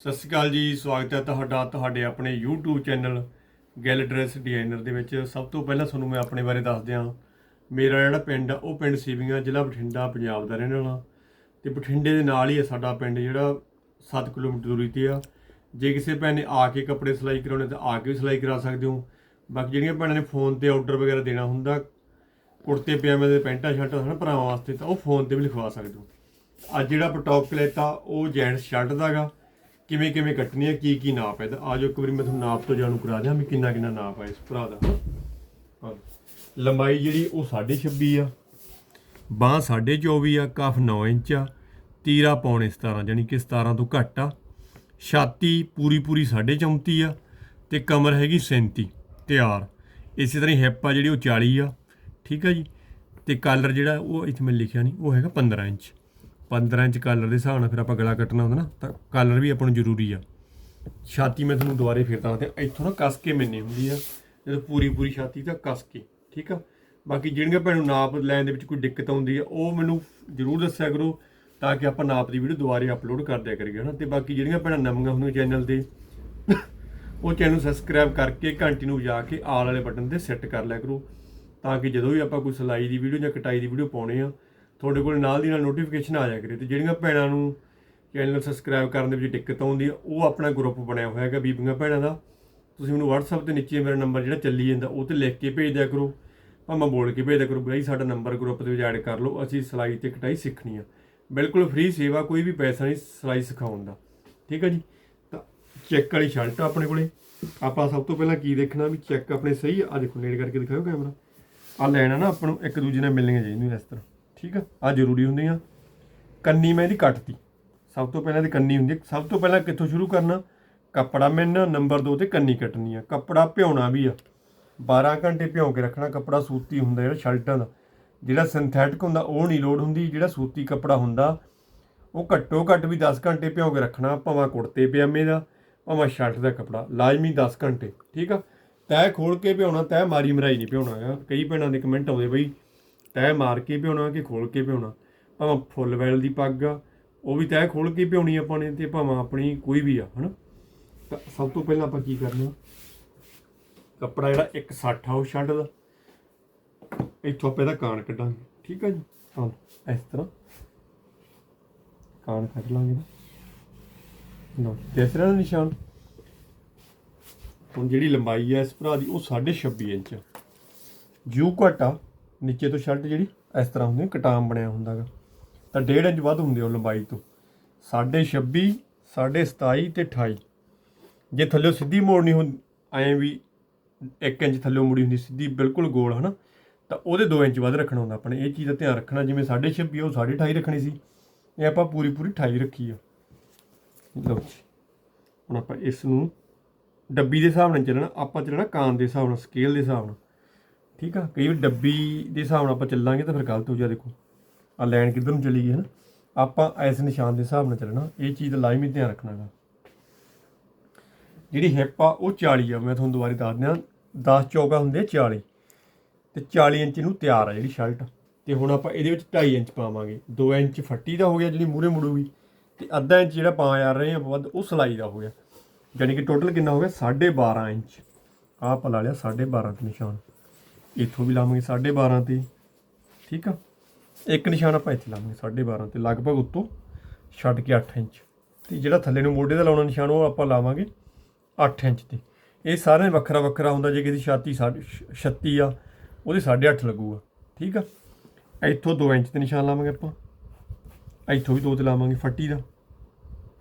ਸਤਿ ਸ਼੍ਰੀ ਅਕਾਲ ਜੀ, ਸਵਾਗਤ ਹੈ ਤੁਹਾਡਾ, ਤੁਹਾਡੇ ਆਪਣੇ YouTube ਚੈਨਲ ਗੈਲ ਡਰੈਸ ਡਿਜ਼ਾਈਨਰ ਦੇ ਵਿੱਚ। ਸਭ ਤੋਂ ਪਹਿਲਾਂ ਤੁਹਾਨੂੰ ਮੈਂ ਆਪਣੇ ਬਾਰੇ ਦੱਸ ਦਿਆਂ ਮੇਰਾ ਜਿਹੜਾ ਪਿੰਡ ਆ, ਉਹ ਪਿੰਡ ਸੀਵੀਆਂ, ਜ਼ਿਲ੍ਹਾ ਬਠਿੰਡਾ, ਪੰਜਾਬ ਦਾ ਰਹਿਣ ਵਾਲਾ। ਤੇ ਬਠਿੰਡੇ ਦੇ ਨਾਲ ਹੀ ਹੈ ਸਾਡਾ ਪਿੰਡ, ਜਿਹੜਾ 7 ਕਿਲੋਮੀਟਰ ਦੂਰੀ ਤੇ ਆ। ਜੇ ਕਿਸੇ ਭੈਣ ਨੇ ਆ ਕੇ ਕੱਪੜੇ ਸਿਲਾਈ ਕਰਾਉਣੇ, ਤਾਂ ਆ ਕੇ ਵੀ ਸਿਲਾਈ ਕਰਾ ਸਕਦੇ ਹੋ। ਬਾਕੀ ਜਿਹੜੀਆਂ ਭੈਣਾਂ ਨੇ ਫੋਨ ਤੇ ਆਰਡਰ ਵਗੈਰਾ ਦੇਣਾ ਹੁੰਦਾ, ਕੁੜਤੇ, ਪਜਾਮੇ ਦੇ ਪੈਂਟਾਂ, ਸ਼ਰਟਾਂ ਹਨ ਭਰਾਵਾਂ ਵਾਸਤੇ, ਤਾਂ ਉਹ ਫੋਨ ਤੇ ਵੀ ਲਿਖਵਾ ਸਕਦੇ ਹੋ। ਅੱਜ ਜਿਹੜਾ ਆਪਾਂ ਟੌਪ ਲੈਤਾ ਉਹ ਜੈਂਟਸ ਸ਼ਰਟ ਦਾਗਾ ਕਿਵੇਂ ਕਿਵੇਂ ਕੱਟਣੀ ਹੈ, ਕੀ ਕੀ ਨਾਪ ਹੈ? ਤਾਂ ਆਜੋ ਇੱਕ ਵਾਰੀ ਮੈਂ ਤੁਹਾਨੂੰ ਨਾਪ ਤੋਂ ਜਾਣੂ ਕਰਾ ਦਿਆਂ ਵੀ ਕਿੰਨਾ ਕਿੰਨਾ ਨਾਪ ਹੈ ਇਸ ਭਰਾ ਦਾ। ਹਾਂ। ਲੰਬਾਈ ਜਿਹੜੀ ਉਹ 26 ਆ, ਬਾਹ 24 ਆ ਕਫ 9 ਇੰਚ ਆ, ਤੀਰਾ ਪੌਣੇ 17 ਜਾਨੀ ਕਿ 17 ਤੋਂ ਘੱਟ ਆ। ਛਾਤੀ ਪੂਰੀ ਪੂਰੀ 34 ਆ ਤੇ ਕਮਰ ਹੈਗੀ 37 ਤਿਆਰ। ਇਸੇ ਤਰ੍ਹਾਂ ਹਿੱਪ ਆ ਜਿਹੜੀ ਉਹ 40 ਆ, ਠੀਕ ਆ ਜੀ? ਤੇ ਕਾਲਰ ਜਿਹੜਾ ਉਹ ਇੱਥੇ ਮੈਂ ਲਿਖਿਆ ਨਹੀਂ, ਉਹ ਹੈਗਾ 15 ਇੰਚ। 15 ਇੰਚ ਕਾਲਰ ਦੇ ਹਿਸਾਬ ਨਾਲ ਫਿਰ ਆਪਾਂ ਗਲਾ ਕੱਟਣਾ ਹੁੰਦਾ ਨਾ, ਤਾਂ ਕਾਲਰ ਵੀ ਆਪਾਂ ਨੂੰ ਜ਼ਰੂਰੀ ਆ। ਛਾਤੀ ਮੈਂ ਤੁਹਾਨੂੰ ਦੁਬਾਰੇ ਫੇਰ ਦੱਸਦਾ ਤੇ ਇੱਥੋਂ ਨਾ ਕੱਸ ਕੇ ਮੈਨੇ ਹੁੰਦੀ ਆ, ਜਦੋਂ ਪੂਰੀ ਪੂਰੀ ਛਾਤੀ ਤਾਂ ਕੱਸ ਕੇ, ਠੀਕ ਆ? ਬਾਕੀ ਜਿਹੜੀਆਂ ਭੈਣ ਨੂੰ ਨਾਪ ਲੈਣ ਦੇ ਵਿੱਚ ਕੋਈ ਦਿੱਕਤ ਆਉਂਦੀ ਆ, ਉਹ ਮੈਨੂੰ ਜ਼ਰੂਰ ਦੱਸਿਆ ਕਰੋ, ਤਾਂ ਕਿ ਆਪਾਂ ਨਾਪ ਦੀ ਵੀਡੀਓ ਦੁਬਾਰੇ ਅਪਲੋਡ ਕਰ ਦਿਆ ਕਰੀਏ, ਹਨਾ? ਤੇ ਬਾਕੀ ਜਿਹੜੀਆਂ ਭੈਣਾਂ ਨਵੀਆਂ ਹੁੰਦੀਆਂ ਚੈਨਲ ਤੇ, ਉਹ ਚੈਨਲ ਸਬਸਕ੍ਰਾਈਬ ਕਰਕੇ ਘੰਟੀ ਨੂੰ ਵਜਾ ਕੇ ਆਲ ਵਾਲੇ ਬਟਨ ਤੇ ਸੈੱਟ ਕਰ ਲਿਆ ਕਰੋ, ਤਾਂ ਕਿ ਜਦੋਂ ਵੀ ਆਪਾਂ ਕੋਈ ਸਿਲਾਈ ਦੀ ਵੀਡੀਓ ਜਾਂ ਕਟਾਈ ਦੀ ਵੀਡੀਓ ਪਾਉਣੇ ਆ ਤੁਹਾਡੇ ਕੋਲ ਨਾਲ ਦੀ ਨਾਲ ਨੋਟੀਫਿਕੇਸ਼ਨ ਆ ਜਾਇਆ ਕਰੇ ਤੇ ਜਿਹੜੀਆਂ ਭੈਣਾਂ ਨੂੰ ਚੈਨਲ ਸਬਸਕ੍ਰਾਈਬ ਕਰਨ ਦੇ ਵਿੱਚ ਦਿੱਕਤ ਆਉਂਦੀ ਉਹ ਆਪਣਾ ਗਰੁੱਪ ਬਣਿਆ ਹੋਇਆ ਹੈਗਾ ਬੀਬੀਆਂ ਭੈਣਾਂ ਦਾ। ਤੁਸੀਂ ਮੈਨੂੰ WhatsApp ਤੇ ਨੀਚੇ ਮੇਰਾ ਨੰਬਰ ਜਿਹੜਾ ਚੱਲੀ ਜਾਂਦਾ, ਉਹ ਤੇ ਲਿਖ ਕੇ ਭੇਜ ਦਿਆ ਕਰੋ। ਭਾਵੇਂ ਬੋਲ ਕੇ ਭੇਜ ਦਿਆ ਕਰੋ, ਬਈ ਸਾਡਾ ਨੰਬਰ ਗਰੁੱਪ ਦੇ ਵਿੱਚ ਐਡ ਕਰ ਲਓ, ਅਸੀਂ ਸਿਲਾਈ ਤੇ ਕਟਾਈ ਸਿੱਖਣੀ ਆ। ਬਿਲਕੁਲ ਫ੍ਰੀ ਸੇਵਾ, ਕੋਈ ਵੀ ਪੈਸਾ ਨਹੀਂ ਸਿਲਾਈ ਸਿਖਾਉਣ ਦਾ। ਠੀਕ ਹੈ ਜੀ? ਤਾਂ ਚੈੱਕ ਵਾਲੀ ਸ਼ਰਟ ਆ ਆਪਣੇ ਕੋਲੇ। ਆਪਾਂ ਸਭ ਤੋਂ ਪਹਿਲਾਂ ਕੀ ਦੇਖਣਾ ਵੀ ਚੈੱਕ ਆਪਣੇ ਸਹੀ ਆ? ਆਹ ਦੇਖੋ ਨੇੜੇ ਕਰਕੇ ਦਿਖਾਓ ਕੈਮਰਾ। ਆ ਲੈਣਾ ਨਾ ਆਪਾਂ ਨੂੰ ਇੱਕ ਦੂਜੇ ਨਾਲ ਮਿਲਣੀਆਂ ਚਾਹੀਦੀਆਂ ਇਸ ਤਰ੍ਹਾਂ। ਠੀਕ ਆ? ਆ ਜ਼ਰੂਰੀ ਹੁੰਦੀਆਂ ਕੰਨੀ ਮੈਂ ਇਹਦੀ ਕੱਟਤੀ। ਸਭ ਤੋਂ ਪਹਿਲਾਂ ਇਹਦੀ ਕੰਨੀ ਹੁੰਦੀ ਹੈ ਸਭ ਤੋਂ ਪਹਿਲਾਂ ਕਿੱਥੋਂ ਸ਼ੁਰੂ ਕਰਨਾ? ਕੱਪੜਾ ਮੈਨ ਨੰਬਰ 2 ਤੇ ਕੰਨੀ ਕੱਟਣੀ ਆ। ਕੱਪੜਾ ਭਿਉਣਾ ਵੀ ਆ। 12 ਘੰਟੇ ਭਿਉਂ ਕੇ ਰੱਖਣਾ। ਕੱਪੜਾ ਸੂਤੀ ਹੁੰਦਾ ਜਿਹੜਾ ਸ਼ਰਟਾਂ ਦਾ। ਜਿਹੜਾ ਸਿੰਥੈਟਿਕ ਹੁੰਦਾ, ਉਹ ਨਹੀਂ ਲੋਡ ਹੁੰਦੀ। ਜਿਹੜਾ ਸੂਤੀ ਕੱਪੜਾ ਹੁੰਦਾ, ਉਹ ਘੱਟੋ ਘੱਟ ਵੀ 10 ਘੰਟੇ ਭਿਉਂ ਕੇ ਰੱਖਣਾ। ਭਾਵੇਂ ਕੁੜਤੇ ਪਜਾਮੇ ਦਾ, ਭਾਵੇਂ ਸ਼ਰਟ ਦਾ ਕੱਪੜਾ। ਲਾਜ਼ਮੀ 10 ਘੰਟੇ। ਠੀਕ ਆ? ਤੈ ਖੋਲ ਕੇ ਭਿਉਣਾ ਤੈ ਮਾਰੀ ਮਰਾਈ ਨਹੀਂ ਭਿਉਣਾ ਆ। ਕਈ ਭੈਣਾਂ ਦੇ ਕਮੈਂਟ ਆਉਂਦੇ ਬਈ ਤੈ ਮਾਰ ਕੇ ਭਿਉਣਾ ਕਿ ਖੋਲ ਕੇ ਭਿਉਣਾ? ਭਾਵੇਂ ਫੁੱਲ ਵੈਲ ਦੀ ਪੱਗ ਆ, ਉਹ ਵੀ ਤੈ ਖੋਲ ਕੇ ਭਿਉਣੀ ਆਪਾਂ ਨੇ ਤੇ ਭਾਵੇਂ ਆਪਣੀ ਕੋਈ ਵੀ ਆ, ਹਨਾ? ਤਾਂ ਸਭ ਤੋਂ ਪਹਿਲਾਂ ਆਪਾਂ ਕੀ ਕਰਨਾ? ਕੱਪੜਾ ਜਿਹੜਾ 160 ਆ, ਉਹ ਸ਼ਰਟ ਦਾ ਇੱਥੋਂ ਆਪਾਂ ਇਹਦਾ ਕਾਣ ਕੱਢਾਂਗੇ, ਠੀਕ ਆ ਜੀ? ਹਾਂ, ਇਸ ਤਰ੍ਹਾਂ। ਕਾਣ ਕੱਢ ਲਾਂਗੇ ਨਾ ਲਓ ਤੀਸਰਾ ਦਾ ਨਿਸ਼ਾਨ। ਹੁਣ ਜਿਹੜੀ ਲੰਬਾਈ ਹੈ ਇਸ ਭਰਾ ਦੀ, ਉਹ 26 ਇੰਚ ਆ। ਜਿਉ ਘਟਾ ਨੀਚੇ ਤੋਂ ਸ਼ਰਟ ਜਿਹੜੀ ਇਸ ਤਰ੍ਹਾਂ ਹੁੰਦੀ ਹੈ, ਕਟਾਮ ਬਣਿਆ ਹੁੰਦਾਗਾ। ਤਾਂ 1.5 ਇੰਚ ਵੱਧ ਹੁੰਦੀ ਉਹ ਲੰਬਾਈ ਤੋਂ। 26 27 ਤੇ 28 ਜੇ ਥੱਲੇ ਸਿੱਧੀ ਮੋੜਨੀ ਹੁੰਦੀ ਐਂ ਵੀ 1 ਇੰਚ ਥੱਲੇ ਮੁੜੀ ਹੁੰਦੀ ਸਿੱਧੀ ਬਿਲਕੁਲ ਗੋਲ ਹਨਾ? ਤਾਂ ਉਹਦੇ 2 ਇੰਚ ਵੱਧ ਰੱਖਣਾ ਹੁੰਦਾ ਆਪਣੇ ਇਹ ਚੀਜ਼ ਦਾ ਧਿਆਨ ਰੱਖਣਾ ਜਿਵੇਂ 26 ਉਹ 28 ਰੱਖਣੀ ਸੀ। ਇਹ ਆਪਾਂ ਪੂਰੀ ਪੂਰੀ 28 ਰੱਖੀ ਆ। ਲਓ ਜੀ। ਹੁਣ ਆਪਾਂ ਇਸ ਨੂੰ ਡੱਬੀ ਦੇ ਹਿਸਾਬ ਨਾਲ ਚੱਲਣਾ ਆਪਾਂ ਚੱਲਣਾ ਕਾਨ ਦੇ ਹਿਸਾਬ ਨਾਲ ਸਕੇਲ ਦੇ ਹਿਸਾਬ ਨਾਲ। ਠੀਕ ਆ? ਕਈ ਵਾਰ ਡੱਬੀ ਦੇ ਹਿਸਾਬ ਨਾਲ ਆਪਾਂ ਚੱਲਾਂਗੇ ਤਾਂ ਫਿਰ ਗਲਤ ਹੋ ਜਾ ਦੇਖੋ। ਆ ਲਾਈਨ ਕਿੱਧਰ ਨੂੰ ਚਲੀ ਗਈ ਹੈ ਨਾ ਆਪਾਂ ਇਸ ਨਿਸ਼ਾਨ ਦੇ ਹਿਸਾਬ ਨਾਲ ਚੱਲਣਾ। ਇਹ ਚੀਜ਼ ਦਾ ਲਾਜ਼ਮੀ ਧਿਆਨ ਰੱਖਣਾ ਰੱਖਣਾਗਾ। ਜਿਹੜੀ ਹਿੱਪ ਆ, ਉਹ 40 ਆ। ਮੈਂ ਤੁਹਾਨੂੰ ਦੁਬਾਰਾ ਦੱਸ ਦਿਆਂ 10 ਚੌਕਾ ਹੁੰਦੇ ਆ 40 ਤੇ 40 ਇੰਚ ਨੂੰ ਤਿਆਰ ਆ ਜਿਹੜੀ ਸ਼ਰਟ। ਤੇ ਹੁਣ ਆਪਾਂ ਇਹਦੇ ਵਿੱਚ 2.5 ਇੰਚ ਪਾਵਾਂਗੇ। 2 ਇੰਚ ਫੱਟੀ ਦਾ ਹੋ ਗਿਆ ਜਿਹੜੀ ਮੂਰੇ ਮੁੜੂਗੀ। ਤੇ ਅੱਧਾ ਇੰਚ ਜਿਹੜਾ ਪਾ ਯਾਰ ਰਹੇ ਆ ਵੱਧ ਉਹ ਸਲਾਈ ਦਾ ਹੋ ਗਿਆ। ਯਾਨੀ ਕਿ ਟੋਟਲ ਕਿੰਨਾ ਹੋ ਗਿਆ? 12.5 ਇੰਚ। ਆਹ ਆਪਾਂ ਲਾ ਲਿਆ 12.5 ਤੇ ਨਿਸ਼ਾਨ। ਇੱਥੋਂ ਵੀ ਲਾਵਾਂਗੇ 12.5 ਤੇ, ਠੀਕ ਆ? ਇੱਕ ਨਿਸ਼ਾਨ ਆਪਾਂ ਇੱਥੇ ਲਾਵਾਂਗੇ 12.5 ਤੇ, ਲਗਭਗ ਉੱਤੋਂ ਛੱਡ ਕੇ 8 ਇੰਚ। ਤੇ ਜਿਹੜਾ ਥੱਲੇ ਨੂੰ ਮੋਢੇ ਦਾ ਲਾਉਣਾ ਨਿਸ਼ਾਨ, ਉਹ ਆਪਾਂ ਲਾਵਾਂਗੇ 8 ਇੰਚ ਤੇ। ਇਹ ਸਾਰੇ ਵੱਖਰਾ ਵੱਖਰਾ ਹੁੰਦਾ, ਜੇ ਕਿਸੇ ਛਾਤੀ 36 ਆ, ਉਹਦੇ 8.5 ਲੱਗੂਗਾ, ਠੀਕ ਆ? ਇੱਥੋਂ 2 ਇੰਚ ਤੇ ਨਿਸ਼ਾਨ ਲਾਵਾਂਗੇ ਆਪਾਂ। ਇੱਥੋਂ ਵੀ 2 ਤੇ ਲਾਵਾਂਗੇ ਫੱਟੀ ਦਾ,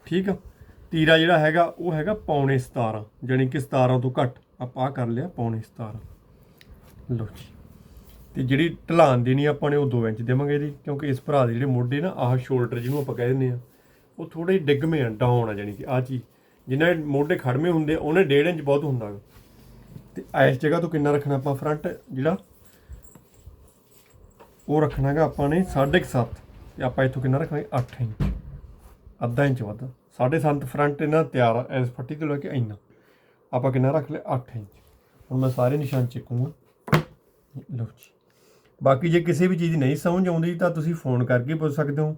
ਠੀਕ ਆ? ਤੀਰਾ ਜਿਹੜਾ ਹੈਗਾ, ਉਹ ਹੈਗਾ ਪੌਣੇ 17 ਜਾਣੀ ਕਿ 17 ਤੋਂ ਘੱਟ ਆਪਾਂ ਆਹ ਕਰ ਲਿਆ ਪੌਣੇ 17 ਲਓ ਜੀ। ਤੇ ਜਿਹੜੀ ਢਲਾਨ ਦੇਣੀ ਆਪਾਂ ਨੇ ਉਹ 2 ਇੰਚ ਦੇਵਾਂਗੇ ਜੀ ਕਿਉਂਕਿ ਇਸ ਭਰਾ ਦੇ ਜਿਹੜੇ ਮੋਢੇ ਨਾ ਆਹ ਸ਼ੋਲਡਰ ਜਿਹਨੂੰ ਆਪਾਂ ਕਹਿ ਦਿੰਦੇ ਆ ਉਹ ਥੋੜੇ ਡਿੱਗਵੇਂ ਆ ਡਾਊਨ ਆ ਜਾਣੀ ਕਿ ਆ ਚੀਜ਼। ਜਿਨ੍ਹਾਂ ਦੇ ਮੋਢੇ ਖੜਵੇਂ ਹੁੰਦੇ ਆ, ਉਹਨੇ 1.5 ਇੰਚ ਬਹੁਤ ਹੁੰਦਾ ਗਾ। ਤੇ ਇਸ ਜਗ੍ਹਾ ਤੋਂ ਕਿੰਨਾ ਰੱਖਣਾ ਆਪਾਂ ਫਰੰਟ ਜਿਹੜਾ ਉਹ ਰੱਖਣਾ ਹੈਗਾ ਆਪਾਂ ਨੇ 7.5 ਤੇ ਆਪਾਂ ਇੱਥੋਂ ਕਿੰਨਾ ਰੱਖਾਂਗੇ 8 ਇੰਚ। ਅੱਧਾ ਇੰਚ ਵੱਧ। 7.5 ਫਰੰਟ ਇਹਨਾਂ ਤਿਆਰ ਆ ਇਸ ਫੱਟੀ ਤੋਂ ਲੈ ਕੇ ਇੰਨਾ। ਆਪਾਂ ਕਿੰਨਾ ਰੱਖ ਲਿਆ? 8 ਇੰਚ। ਹੁਣ ਮੈਂ ਸਾਰੇ ਨਿਸ਼ਾਨ ਚੱਕੂਗਾ ਲਓ ਜੀ। ਬਾਕੀ ਜੇ ਕਿਸੇ ਵੀ ਚੀਜ਼ ਦੀ ਨਹੀਂ ਸਮਝ ਆਉਂਦੀ ਤਾਂ ਤੁਸੀਂ ਫੋਨ ਕਰਕੇ ਪੁੱਛ ਸਕਦੇ ਹੋ।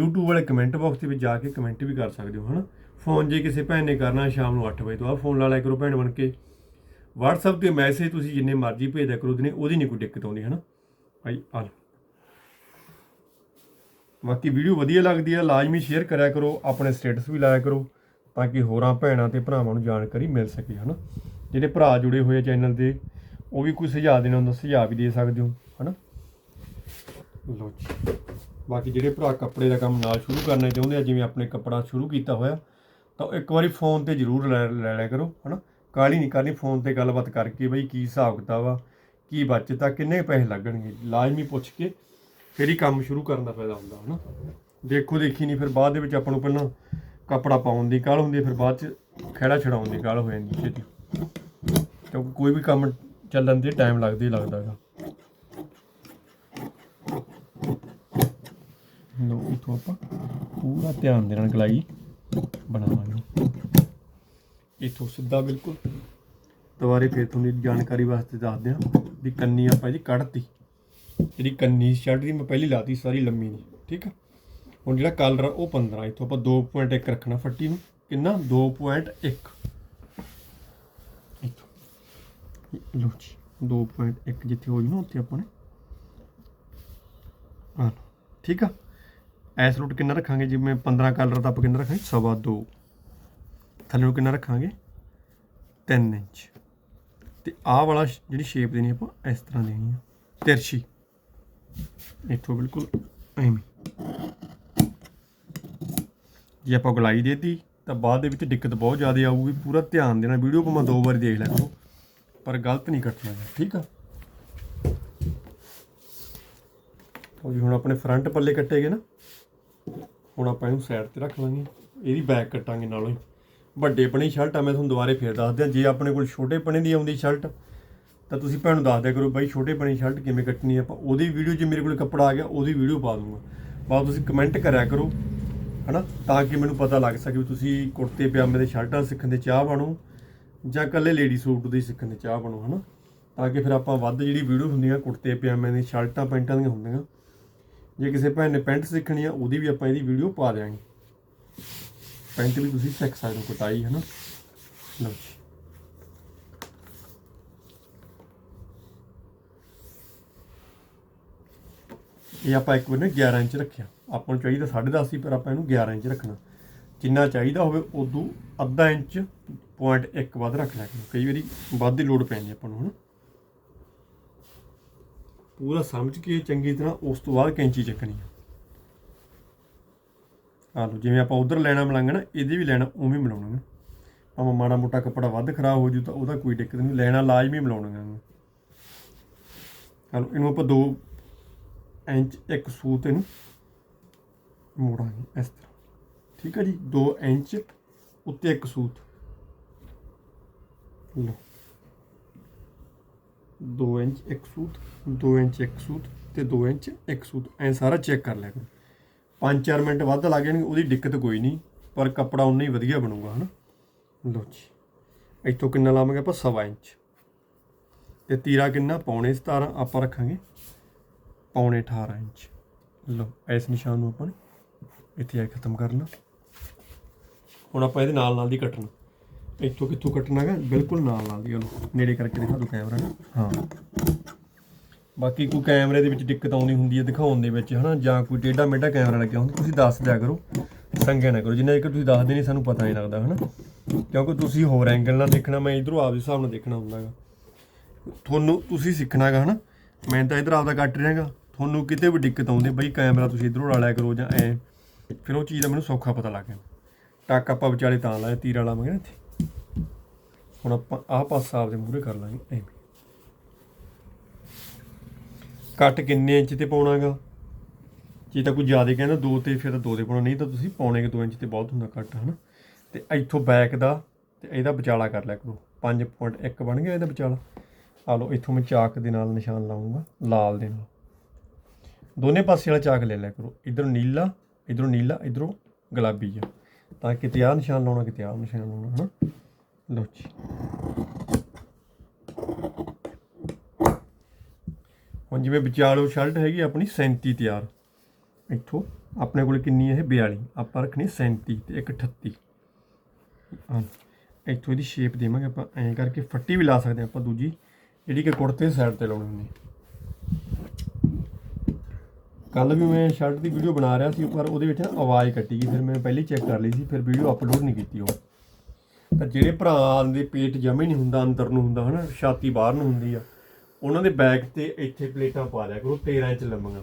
YouTube ਵਾਲੇ ਕਮੈਂਟ ਬਾਕਸ ਦੇ ਵਿੱਚ ਜਾ ਕੇ ਕਮੈਂਟ ਵੀ ਕਰ ਸਕਦੇ ਹੋ, ਹਨਾ? ਫੋਨ ਜੇ ਕਿਸੇ ਭੈਣ ਨੇ ਕਰਨਾ ਸ਼ਾਮ ਨੂੰ 8 ਵਜੇ ਤੋਂ ਬਾਅਦ ਫੋਨ ਲਾ ਲਿਆ ਕਰੋ ਭੈਣ ਬਣ ਕੇ। WhatsApp ਤੇ ਮੈਸੇਜ ਤੁਸੀਂ ਜਿੰਨੇ ਮਰਜ਼ੀ ਭੇਜਿਆ ਕਰੋ ਦਿਨੇ ਉਹਦੀ ਨਹੀਂ ਕੋਈ ਦਿੱਕਤ ਆਉਂਦੀ, ਹਨਾ? ਭਾਈ, ਆ ਬਾਕੀ ਵੀਡੀਓ ਵਧੀਆ ਲੱਗਦੀ ਹੈ ਲਾਜ਼ਮੀ ਸ਼ੇਅਰ ਕਰਿਆ ਕਰੋ, ਆਪਣੇ ਸਟੇਟਸ ਵੀ ਲਾਇਆ ਕਰੋ, ਤਾਂ ਕਿ ਹੋਰਾਂ ਭੈਣਾਂ ਤੇ ਭਰਾਵਾਂ ਨੂੰ ਜਾਣਕਾਰੀ ਮਿਲ ਸਕੇ, ਹਨਾ? ਜਿਹੜੇ ਭਰਾ ਜੁੜੇ ਹੋਏ ਆ ਚੈਨਲ ਦੇ ਉਹ ਵੀ ਕੋਈ ਸੁਝਾਅ ਦੇਣਾ ਹੁੰਦਾ ਸੁਝਾਅ ਵੀ ਦੇ ਸਕਦੇ ਹੋ, ਹਨਾ? ਲੋ ਜੀ। ਬਾਕੀ ਜਿਹੜੇ ਭਰਾ ਕੱਪੜੇ ਦਾ ਕੰਮ ਨਾਲ ਸ਼ੁਰੂ ਕਰਨਾ ਚਾਹੁੰਦੇ ਆ, ਜਿਵੇਂ ਆਪਣੇ ਕੱਪੜਾ ਸ਼ੁਰੂ ਕੀਤਾ ਹੋਇਆ, ਤਾਂ ਉਹ ਇੱਕ ਵਾਰੀ ਫੋਨ ਤੇ ਜ਼ਰੂਰ ਲੈ ਲੈ ਲਿਆ ਕਰੋ, ਹਨਾ? ਕਾਲੀ ਨਹੀਂ ਕਰਨੀ, ਫੋਨ ਤੇ ਗੱਲਬਾਤ ਕਰਕੇ ਬਈ ਕੀ ਹਿਸਾਬ ਕਿਤਾਬ ਆ, ਕੀ ਬਚਤ ਆ, ਕਿੰਨੇ ਪੈਸੇ ਲੱਗਣਗੇ? ਲਾਜ਼ਮੀ ਪੁੱਛ ਕੇ ਫਿਰ ਹੀ ਕੰਮ ਸ਼ੁਰੂ ਕਰਨ ਦਾ ਫਾਇਦਾ ਹੁੰਦਾ, ਹਨਾ? ਦੇਖੋ ਦੇਖੀ ਨਹੀਂ, ਫਿਰ ਬਾਅਦ ਦੇ ਵਿੱਚ ਆਪਾਂ ਨੂੰ ਪਹਿਲਾਂ ਕੱਪੜਾ ਪਾਉਣ ਦੀ ਕਾਲ ਹੁੰਦੀ ਫਿਰ ਬਾਅਦ ਚ ਖਹਿੜਾ ਛਡਾਉਣ ਦੀ ਕਾਲ ਹੋ ਜਾਂਦੀ ਛੇਤੀ। ਕਿਉਂਕਿ ਕੋਈ ਵੀ ਕੰਮ ਚੱਲਣ ਦੇ ਟਾਈਮ ਲੱਗਦਾ ਹੀ ਲੱਗਦਾ ਹੈਗਾ ਲੋ ਇਥੋਂ ਆਪਾਂ ਪੂਰਾ ਧਿਆਨ ਦੇ ਨਾਲ ਗਲਾਈ ਬਣਾਵਾਂਗੇ। ਇਥੋਂ ਸਿੱਧਾ ਬਿਲਕੁਲ। ਦੁਬਾਰੇ ਫਿਰ ਤੁਹਾਨੂੰ ਜਾਣਕਾਰੀ ਵਾਸਤੇ ਦੱਸਦੇ ਹਾਂ ਵੀ ਕੰਨੀ ਆਪਾਂ ਇਹਦੀ ਕੱਢਤੀ। ਜਿਹੜੀ ਕੰਨੀ ਸ਼ਰਟ ਦੀ, ਮੈਂ ਪਹਿਲੀ ਲਾਤੀ ਸਾਰੀ ਲੰਮੀ ਨਹੀਂ, ਠੀਕ ਆ? ਹੁਣ ਜਿਹੜਾ ਕਲਰ ਉਹ 15 ਇਥੋਂ ਆਪਾਂ 2.1 ਰੱਖਣਾ ਫੱਟੀ ਨੂੰ। ਕਿੰਨਾ? 2.1 ਇਥੋਂ ਲੋ ਜੀ 2.1 ਜਿੱਥੇ ਹੋ ਜੂ ਨਾ ਉੱਥੇ ਆਪਾਂ ਨੇ ਆ ਠੀਕ ਆ? ਐਸ ਰੂਟ ਕਿੰਨਾ ਰੱਖਾਂਗੇ? ਜਿਵੇਂ 15 ਕਲਰ ਦਾ ਆਪਾਂ ਕਿੰਨਾ ਰੱਖਾਂਗੇ? ਸਵਾ 2 ਥੱਲੇ ਨੂੰ ਕਿੰਨਾ ਰੱਖਾਂਗੇ? 3 ਇੰਚ। ਤੇ ਆਹ ਵਾਲਾ ਜਿਹੜੀ ਸ਼ੇਪ ਦੇਣੀ ਆਪਾਂ, ਇਸ ਤਰ੍ਹਾਂ ਦੇਣੀ ਆ। ਤਿਰਛੀ। ਇੱਥੋਂ ਬਿਲਕੁਲ ਐਵੇਂ। ਜੇ ਆਪਾਂ ਗਲਾਈ ਦੇਤੀ, ਤਾਂ ਬਾਅਦ ਦੇ ਵਿੱਚ ਦਿੱਕਤ ਬਹੁਤ ਜ਼ਿਆਦਾ ਆਊਗੀ। ਪੂਰਾ ਧਿਆਨ ਦੇਣਾ। ਵੀਡੀਓ ਭਾਵੇਂ ਦੋ ਵਾਰੀ ਦੇਖ ਲੈ ਕਰੋ ਪਰ ਗਲਤ ਨਹੀਂ ਕੱਟਣਾ ਗਾ, ਠੀਕ ਆ? ਉਹ ਜੀ ਹੁਣ ਆਪਣੇ ਫਰੰਟ ਪੱਲੇ ਕੱਟੇਗੇ ਨਾ ਹੁਣ ਆਪਾਂ ਇਹਨੂੰ ਸਾਈਡ ਤੇ ਰੱਖ ਲਾਂਗੇ ਇਹਦੀ ਬੈਕ ਕੱਟਾਂਗੇ ਨਾਲੋਂ ਹੀ। ਵੱਡੇ ਪਣੇ ਸ਼ਰਟ ਆ ਮੈਂ ਤੁਹਾਨੂੰ ਦੁਬਾਰੇ ਫੇਰ ਦੱਸ ਦਿਆਂ ਜੇ ਆਪਣੇ ਕੋਲ ਛੋਟੇ ਪਣੇ ਦੀ ਆਉਂਦੀ ਸ਼ਰਟ ਤਾਂ ਤੁਸੀਂ ਭੈਣ ਨੂੰ ਦੱਸ ਦਿਆ ਕਰੋ ਬਾਈ ਛੋਟੇ ਪਣੇ ਸ਼ਰਟ ਕਿਵੇਂ ਕੱਟਣੀ ਆਪਾਂ। ਉਹਦੀ ਵੀਡੀਓ ਜੇ ਮੇਰੇ ਕੋਲ ਕੱਪੜਾ ਆ ਗਿਆ ਉਹਦੀ ਵੀਡੀਓ ਪਾ ਦੂੰਗਾ। ਬਾਅਦ ਤੁਸੀਂ ਕਮੈਂਟ ਕਰਿਆ ਕਰੋ ਹਨਾ? ਤਾਂ ਕਿ ਮੈਨੂੰ ਪਤਾ ਲੱਗ ਸਕੇ ਵੀ ਤੁਸੀਂ ਕੁੜਤੇ ਪਜਾਮੇ ਦੇ ਸ਼ਰਟਾਂ ਸਿੱਖਣ ਦੇ ਚਾਹ ਬਣੋ ਜਾਂ ਇਕੱਲੇ ਲੇਡੀ ਸੂਟ ਦੇ ਸਿੱਖਣ ਦੇ ਚਾਹ ਬਣੋ, ਹਨਾ? ਤਾਂ ਕਿ ਫਿਰ ਆਪਾਂ ਵੱਧ ਜਿਹੜੀ ਵੀਡੀਓ ਹੁੰਦੀਆਂ ਕੁੜਤੇ ਪਜਾਮੇ ਦੀ ਸ਼ਰਟਾਂ, ਪੈਂਟਾਂ ਦੀਆਂ ਹੁੰਦੀਆਂ। ਜੇ ਕਿਸੇ ਭੈਣ ਨੇ ਪੈਂਟ ਸਿੱਖਣੀ ਆ, ਉਹਦੀ ਵੀ ਆਪਾਂ ਇਹਦੀ ਵੀਡੀਓ ਪਾ ਦਿਆਂਗੇ। ਪੈਂਟ ਵੀ ਤੁਸੀਂ ਸਿੱਖ ਸਕਦੇ ਹੋ, ਕਟਾਈ, ਹਨਾ? ਲਓ ਇਹ ਆਪਾਂ ਇੱਕ ਵਾਰ ਨਾ 11 ਇੰਚ ਰੱਖਿਆ। ਆਪਾਂ ਨੂੰ ਚਾਹੀਦਾ 10.5 ਸੀ ਪਰ ਆਪਾਂ ਇਹਨੂੰ 11 ਇੰਚ ਰੱਖਣਾ। ਜਿੰਨਾ ਚਾਹੀਦਾ ਹੋਵੇ, ਉਦੋਂ ਅੱਧਾ ਇੰਚ ਪੁਆਇੰਟ ਇੱਕ ਵੱਧ ਰੱਖ ਲਿਆ ਕਰੋ। ਕਈ ਵਾਰੀ ਵੱਧ ਦੀ ਲੋਡ ਪੈਂਦੀ ਆਪਾਂ ਨੂੰ, ਹਨਾ? ਪੂਰਾ ਸਮਝ ਕੇ ਚੰਗੀ ਤਰ੍ਹਾਂ ਉਸ ਤੋਂ ਬਾਅਦ ਕੈਂਚੀ ਚੱਕਣੀ ਆ। ਆ ਲਓ, ਜਿਵੇਂ ਆਪਾਂ ਉਧਰ ਲੈਣਾ ਮਲੰਗਣਾ, ਇਹਦੇ ਵੀ ਲੈਣਾ, ਉਵੇਂ ਹੀ ਮਿਲਾਉਣਾ। ਭਾਵੇਂ ਮਾੜਾ ਮੋਟਾ ਕੱਪੜਾ ਵੱਧ ਖਰਾਬ ਹੋ ਜੂ ਤਾਂ ਉਹਦਾ ਕੋਈ ਦਿੱਕਤ ਨਹੀਂ, ਲੈਣਾ ਲਾਜ਼ਮੀ ਮਿਲਾਉਣਾ ਗਾ। ਹਲੋ ਇਹਨੂੰ ਆਪਾਂ 2 ਇੰਚ ਇੱਕ ਸੂਤ ਇਹਨੂੰ ਮੋੜਾਂਗੇ ਇਸ ਤਰ੍ਹਾਂ। ਠੀਕ ਹੈ ਜੀ? 2 ਇੰਚ ਉੱਤੇ ਇੱਕ ਸੂਤ। ਲਓ 2 ਇੰਚ, ਇੱਕ ਸੂਤ 2 ਇੰਚ, ਇੱਕ ਸੂਤ ਤੇ 2 ਇੰਚ, ਇੱਕ ਸੂਤ। ਐ ਸਾਰਾ ਚੈੱਕ ਕਰ ਲਿਆ ਕਰੋ 5-4 ਮਿੰਟ ਵੱਧ ਲੱਗ ਜਾਣਗੇ, ਉਹਦੀ ਦਿੱਕਤ ਕੋਈ ਨਹੀਂ, ਪਰ ਕੱਪੜਾ ਉਨਾ ਹੀ ਵਧੀਆ ਬਣੂਗਾ, ਹਨਾ? ਲੋ ਜੀ। ਇੱਥੋਂ ਕਿੰਨਾ ਲਾਵਾਂਗੇ ਆਪਾਂ? ਸਵਾ ਇੰਚ। ਤੇ ਤੀਰਾ ਕਿੰਨਾ? ਪੌਣੇ 17 ਆਪਾਂ ਰੱਖਾਂਗੇ। ਪੌਣੇ 18 ਇੰਚ। ਲਓ, ਇਸ ਨਿਸ਼ਾਨ ਨੂੰ ਆਪਾਂ ਨੇ ਇੱਥੇ ਆ ਕੇ ਖਤਮ ਕਰਨਾ ਹੁਣ ਆਪਾਂ ਇਹਦੇ ਨਾਲ ਨਾਲ ਦੀ ਕੱਟਣਾ। ਇੱਥੋਂ ਕਿੱਥੋਂ ਕੱਟਣਾ ਹੈਗਾ? ਬਿਲਕੁਲ ਨਾਲ ਨਾਲ ਦੀ ਉਹਨੂੰ। ਨੇੜੇ ਕਰਕੇ ਦਿਖਾ ਦਿਓ ਕੈਮਰਾ ਨੂੰ। ਹਾਂ। ਬਾਕੀ ਕੋਈ ਕੈਮਰੇ ਦੇ ਵਿੱਚ ਦਿੱਕਤ ਆਉਂਦੀ ਹੁੰਦੀ ਹੈ ਦਿਖਾਉਣ ਦੇ ਵਿੱਚ, ਹਨਾ? ਜਾਂ ਕੋਈ ਟੇਢਾ ਮੇਢਾ ਕੈਮਰਾ ਲੱਗਿਆ ਹੁੰਦਾ, ਤੁਸੀਂ ਦੱਸ ਦਿਆ ਕਰੋ। ਸੰਗੇ ਨਾ ਕਰੋ। ਜਿੰਨਾ ਚਿਰ ਤੁਸੀਂ ਦੱਸਦੇ ਨਹੀਂ, ਸਾਨੂੰ ਪਤਾ ਨਹੀਂ ਲੱਗਦਾ, ਹਨਾ? ਕਿਉਂਕਿ ਤੁਸੀਂ ਹੋਰ ਐਂਗਲ ਨਾਲ ਦੇਖਣਾ, ਮੈਂ ਇਧਰੋਂ ਆਪਦੇ ਹਿਸਾਬ ਨਾਲ ਦੇਖਣਾ ਹੁੰਦਾ ਹੈਗਾ। ਤੁਹਾਨੂੰ ਤੁਸੀਂ ਸਿੱਖਣਾ ਹੈਗਾ, ਹਨਾ? ਮੈਂ ਤਾਂ ਇਧਰ ਆਪਦਾ ਕੱਟ ਰਿਹਾਗਾ ਤੁਹਾਨੂੰ ਕਿਤੇ ਵੀ ਦਿੱਕਤ ਆਉਂਦੀ, ਬਈ ਕੈਮਰਾ ਤੁਸੀਂ ਇਧਰੋਂ ਲਾ ਲਿਆ ਕਰੋ ਜਾਂ ਐ। ਫਿਰ ਉਹ ਚੀਜ਼ ਦਾ ਮੈਨੂੰ ਸੌਖਾ ਪਤਾ ਲੱਗ ਗਿਆ ਟੱਕ ਆਪਾਂ ਵਿਚਾਲੇ ਤਾਂ ਲਾਇਆ, ਤੀਰਾ ਲਾਵਾਂਗੇ ਨਾ ਇੱਥੇ। ਹੁਣ ਆਪਾਂ, ਆਹ ਪਾਸਾ ਆਪਦੇ ਮੂਹਰੇ ਕਰ ਲਾਂਗੇ, ਐਵੇਂ। ਕੱਟ ਕਿੰਨੇ ਇੰਚ ਤੇ ਪਾਉਣਾਗਾ? ਜੇ ਤਾਂ ਕੋਈ ਜ਼ਿਆਦਾ ਕਹਿੰਦਾ ਦੋ ਤੇ, ਫਿਰ ਤਾਂ ਦੋ ਤੇ ਪਾਉਣਾ, ਨਹੀਂ ਤਾਂ ਤੁਸੀਂ ਪੌਣੇ ਕੁ 2 ਇੰਚ ਤੇ ਬਹੁਤ ਹੁੰਦਾ ਕੱਟ ਹਨਾ? ਤੇ ਇੱਥੋਂ ਬੈਕ ਦਾ, ਤੇ ਇਹਦਾ ਵਿਚਾਲਾ ਕਰ ਲਿਆ ਕਰੋ। 5.1 ਬਣ ਗਿਆ ਇਹਦਾ ਵਿਚਾਲਾ। ਆ ਲਓ, ਇੱਥੋਂ ਮੈਂ ਚਾਕ ਦੇ ਨਾਲ ਨਿਸ਼ਾਨ ਲਾਉਂਗਾ ਲਾਲ ਦੇ ਨਾਲ। ਦੋਨੇ ਪਾਸੇ ਵਾਲਾ ਚਾਕ ਲੈ ਲਿਆ ਕਰੋ। ਇਧਰੋਂ ਨੀਲਾ ਇਧਰੋਂ ਨੀਲਾ, ਇਧਰੋਂ ਗੁਲਾਬੀ ਆ ਤਾਂ ਕਿਤੇ ਆਹ ਨਿਸ਼ਾਨ ਲਾਉਣਾ, ਕਿਤੇ ਆਹ ਨਿਸ਼ਾਨ ਲਾਉਣਾ, ਹਨਾ? ਲਓ ਜੀ ਹੁਣ ਜਿਵੇਂ ਵਿਚਾਲੋ ਸ਼ਰਟ ਹੈਗੀ ਆਪਣੀ 37 ਤਿਆਰ। ਇੱਥੋਂ ਆਪਣੇ ਕੋਲ ਕਿੰਨੀ ਹੈ ਇਹ? 42 ਆਪਾਂ ਰੱਖਣੀ 37 ਤੇ ਇੱਕ 38 ਹਾਂ, ਇੱਥੋਂ ਇਹਦੀ ਸ਼ੇਪ ਦੇਵਾਂਗੇ ਆਪਾਂ। ਐਂ ਕਰਕੇ ਫੱਟੀ ਵੀ ਲਾ ਸਕਦੇ ਹਾਂ ਆਪਾਂ ਦੂਜੀ। ਜਿਹੜੀ ਕਿ ਕੁੜਤੇ ਸਾਈਡ ਤੇ ਲਾਉਣੀ ਹੁੰਦੀ। ਕੱਲ ਵੀ ਮੈਂ ਸ਼ਰਟ ਦੀ ਵੀਡੀਓ ਬਣਾ ਰਿਹਾ ਸੀ, ਪਰ ਉਹਦੇ ਵਿੱਚ ਨਾ ਆਵਾਜ਼ ਕੱਟੀ ਗਈ। ਫਿਰ ਮੈਂ ਪਹਿਲੇ ਚੈੱਕ ਕਰ ਲਈ ਸੀ, ਫਿਰ ਵੀਡੀਓ ਅਪਲੋਡ ਨਹੀਂ ਕੀਤੀ ਉਹ। ਤਾਂ ਜਿਹੜੇ ਭਰਾ ਦੇ ਪੇਟ ਜਮੇ ਨਹੀਂ ਹੁੰਦਾ, ਅੰਦਰ ਨੂੰ ਹੁੰਦਾ, ਹਨਾ, ਛਾਤੀ ਬਾਹਰ ਨੂੰ ਹੁੰਦੀ ਆ, ਉਹਨਾਂ ਦੇ ਬੈਕ ਤੇ ਇੱਥੇ ਪਲੇਟਾਂ ਪਾ ਲਿਆ ਕਰੋ 13 ਇੰਚ ਲੰਮੀਆਂ।